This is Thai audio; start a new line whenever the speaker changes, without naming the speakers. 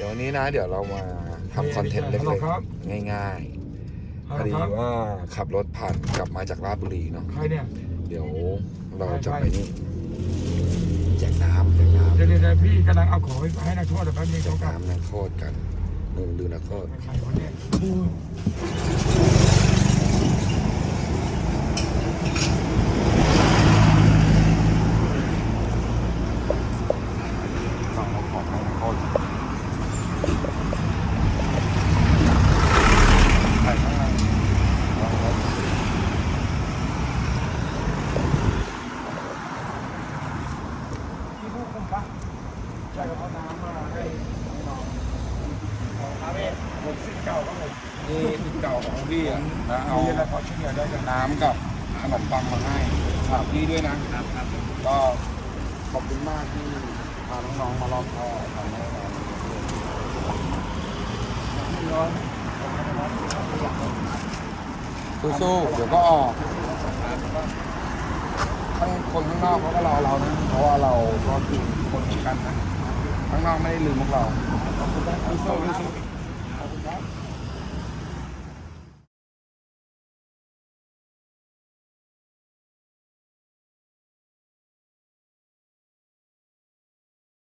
ดี๋ยววันนี้นะ เดี๋ยวเรามาทำคอนเทนต์เล็
ฮัลโหล
ก
ครับ
ๆง่ายๆพ
ฮั
อ
ล
ดี
โหลครับ
ว่าขับรถผ่านกลับมาจากราชบุรีเนาะ
ใครเนี่ย
เดี๋ยวเราจะ
ใคร
ไปนี่แจกน้ำแจกน้ำ
เดี๋ยวเดี๋ยวเดี๋ยวพี่กำลังเอาของไปให้นักโทษแต่แป๊บนึง
แจ
เขา
ก
กลับ
น้ำนักโทษกันหนึ่งดูนักโทษ
ใครคนเนี้ย
สั่งเอาของให้นักโทษใช่ข้างในลองรถ
พี่ผู้คุมปะใช่เขาน้ำมาให้น้องครับพี่ ผมสิเก่าครับผม
นี่สิทธิ์เก่าของพี่อะนะเอา
มีอะไรพอช่วยเหลือได้กัน
น้ำกับขนมปังมาให้ฝากพี่ด้วยนะครับ
ครับ
ก็ขอบคุณมากที่พาน้องๆมารอบคอบทำให้เรา
ร้อน
สู้ๆเดี๋ยวก็ออกข้งคนข้างนอกเขาก็รอเรานะเพราะว่าเราก็คือคนเหมือนกันนะ ข้างนอกไม่ได้ลืมพวกเราสู้ๆสู้ๆ